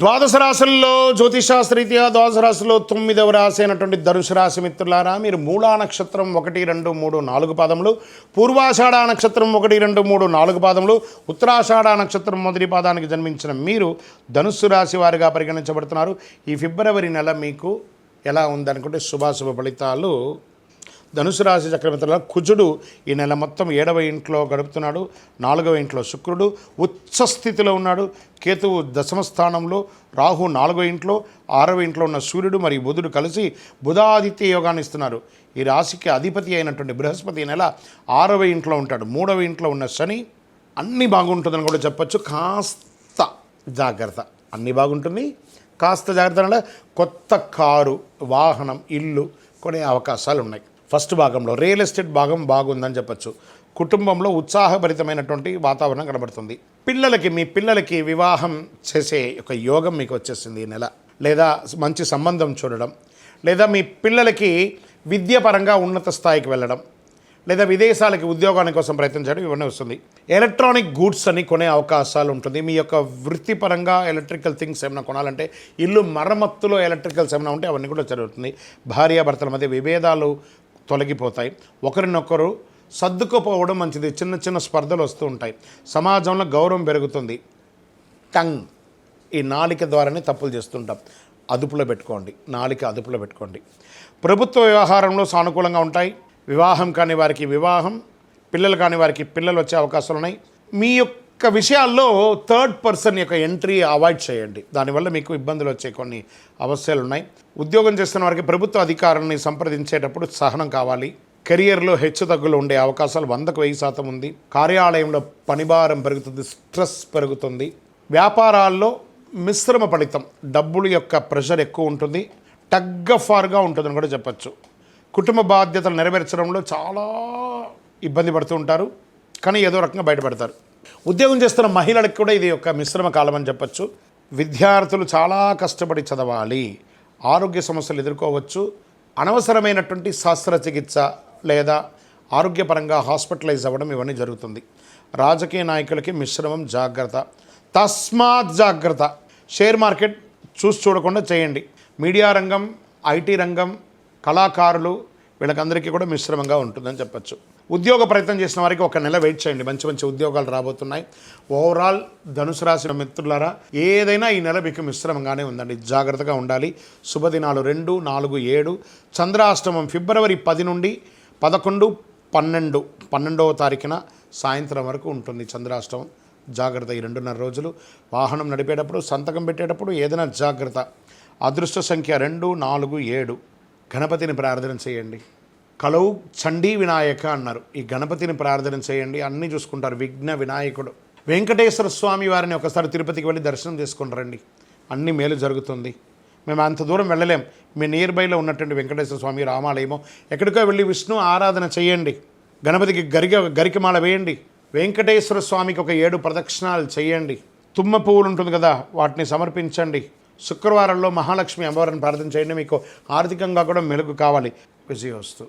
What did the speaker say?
ద్వాదశ రాశుల్లో జ్యోతిషాస్త్రీత్యా ద్వాదశ రాశిలో తొమ్మిదవ రాశి అయినటువంటి ధనుసు రాశి మిత్రులారా మీరు మూలా నక్షత్రం ఒకటి రెండు మూడు నాలుగు పాదములు పూర్వాషాఢ నక్షత్రం ఒకటి రెండు మూడు నాలుగు పాదములు ఉత్తరాషాఢ నక్షత్రం మొదటి పాదానికి జన్మించిన మీరు ధనుస్సు రాశి వారిగా పరిగణించబడుతున్నారు. ఈ ఫిబ్రవరి నెల మీకు ఎలా ఉందనుకుంటే శుభాశుభ ఫలితాలు ధనుసు రాశి చక్రవర్తుల కుజుడు ఈ నెల మొత్తం ఏడవ ఇంట్లో గడుపుతున్నాడు నాలుగవ ఇంట్లో శుక్రుడు ఉచ్చస్థితిలో ఉన్నాడు. కేతువు దశమ స్థానంలో రాహు నాలుగవ ఇంట్లో ఆరవ ఇంట్లో ఉన్న సూర్యుడు మరియు బుధుడు కలిసి బుధాదిత్య యోగాన్ని ఇస్తున్నారు. ఈ రాశికి అధిపతి అయినటువంటి బృహస్పతి ఈ నెల ఆరవ ఇంట్లో ఉంటాడు. మూడవ ఇంట్లో ఉన్న శని అన్నీ బాగుంటుందని కూడా చెప్పొచ్చు. కాస్త జాగ్రత్త. అన్నీ బాగుంటుంది. కాస్త జాగ్రత్త అంటే కొత్త కారు వాహనం ఇల్లు కొనే అవకాశాలు ఉన్నాయి ఫస్ట్ భాగంలో. రియల్ ఎస్టేట్ భాగం బాగుందని చెప్పొచ్చు. కుటుంబంలో ఉత్సాహభరితమైనటువంటి వాతావరణం కనబడుతుంది. పిల్లలకి మీ పిల్లలకి వివాహం చేసే ఒక యోగం మీకు వచ్చేసింది ఈ నెల. లేదా మంచి సంబంధం చూడడం. లేదా మీ పిల్లలకి విద్యాపరంగా ఉన్నత స్థాయికి వెళ్ళడం. లేదా విదేశాలకి ఉద్యోగాని కోసం ప్రయత్నం ఇవన్నీ వస్తుంది. ఎలక్ట్రానిక్ గూడ్స్ అని కొనే అవకాశాలు ఉంటుంది. మీ యొక్క వృత్తిపరంగా ఎలక్ట్రికల్ థింగ్స్ ఏమైనా కొనాలంటే ఇల్లు మరమ్మత్తులో ఎలక్ట్రికల్స్ ఏమైనా ఉంటే అవన్నీ కూడా జరుగుతుంది. భార్యాభర్తల మధ్య విభేదాలు తొలగిపోతాయి. ఒకరినొకరు సర్దుకుపోవడం మంచిది. చిన్న చిన్న స్పర్ధలు వస్తూ ఉంటాయి. సమాజంలో గౌరవం పెరుగుతుంది. టంగ్ ఈ నాలిక ద్వారానే తప్పులు చేస్తుంటాం. అదుపులో పెట్టుకోండి. నాలిక అదుపులో పెట్టుకోండి. ప్రభుత్వ వ్యవహారంలో సానుకూలంగా ఉంటాయి. వివాహం కాని వారికి వివాహం పిల్లలు కాని వారికి పిల్లలు వచ్చే అవకాశాలు ఉన్నాయి. మీ యొక్క విషయాల్లో థర్డ్ పర్సన్ యొక్క ఎంట్రీ అవాయిడ్ చేయండి. దానివల్ల మీకు ఇబ్బందులు వచ్చే కొన్ని అవస్థలు ఉన్నాయి ఉద్యోగం చేస్తున్న వారికి ప్రభుత్వ అధికారులని సంప్రదించేటప్పుడు సహనం కావాలి. కెరియర్లో హెచ్చు తగ్గులు ఉండే అవకాశాలు వందకు వెయ్యి శాతం ఉంది. కార్యాలయంలో పనిభారం పెరుగుతుంది స్ట్రెస్ పెరుగుతుంది. వ్యాపారాల్లో మిశ్రమ ఫలితం డబ్బుల యొక్క ప్రెషర్ ఎక్కువ ఉంటుంది. టగ్ ఫార్గా ఉంటుందని కూడా చెప్పచ్చు. కుటుంబ బాధ్యతలు నెరవేర్చడంలో చాలా ఇబ్బంది పడుతూ ఉంటారు. కానీ ఏదో రకంగా బయటపడతారు. ఉద్యోగం చేస్తున్న మహిళలకు కూడా ఇది ఒక మిశ్రమ కాలం అని చెప్పచ్చు. విద్యార్థులు చాలా కష్టపడి చదవాలి. ఆరోగ్య సమస్యలు ఎదుర్కోవచ్చు. అనవసరమైనటువంటి శస్త్రచికిత్స లేదా ఆరోగ్యపరంగా హాస్పిటలైజ్ అవ్వడం ఇవన్నీ జరుగుతుంది. రాజకీయ నాయకులకి మిశ్రమం జాగ్రత్త. తస్మాత్ జాగ్రత్త. షేర్ మార్కెట్ చూసి చూడకుండా చేయండి. మీడియా రంగం ఐటీ రంగం కళాకారులు వీళ్ళకందరికీ కూడా మిశ్రమంగా ఉంటుందని చెప్పచ్చు. ఉద్యోగ ప్రయత్నం చేసిన వారికి ఒక నెల వెయిట్ చేయండి. మంచి మంచి ఉద్యోగాలు రాబోతున్నాయి. ఓవరాల్ ధనుసు రాశి మిత్రులారా ఏదైనా ఈ నెల మీకు మిశ్రమంగానే ఉందండి. జాగ్రత్తగా ఉండాలి. శుభదినాలు రెండు నాలుగు ఏడు. చంద్రాష్టమం ఫిబ్రవరి పది నుండి పదకొండు పన్నెండు. పన్నెండవ తారీఖున సాయంత్రం వరకు ఉంటుంది చంద్రాష్టమం. జాగ్రత్త ఈ రెండున్నర రోజులు. వాహనం నడిపేటప్పుడు సంతకం పెట్టేటప్పుడు ఏదైనా జాగ్రత్త. అదృష్ట సంఖ్య రెండు నాలుగు ఏడు. గణపతిని ప్రార్థన చేయండి. కలవు చండీ వినాయక అన్నారు. ఈ గణపతిని ప్రార్థన చేయండి. అన్నీ చూసుకుంటారు. విఘ్న వినాయకుడు. వెంకటేశ్వర స్వామి వారిని ఒకసారి తిరుపతికి వెళ్ళి దర్శనం చేసుకుని రండి. అన్ని మేలు జరుగుతుంది. మేము అంత దూరం వెళ్ళలేం. మీ నియర్ బైలో ఉన్నటువంటి వెంకటేశ్వర స్వామి రామాలయమో. ఎక్కడికో వెళ్ళి విష్ణు ఆరాధన చేయండి. గణపతికి గరిక గరికమాల వేయండి. వెంకటేశ్వర స్వామికి ఒక ఏడు ప్రదక్షిణాలు చేయండి. తుమ్మ పువ్వులు ఉంటుంది కదా వాటిని సమర్పించండి. శుక్రవారంలో మహాలక్ష్మి అమ్మవారిని ప్రార్థన చేయండి. మీకు ఆర్థికంగా కూడా మెలుగు కావాలి. విజయోస్తు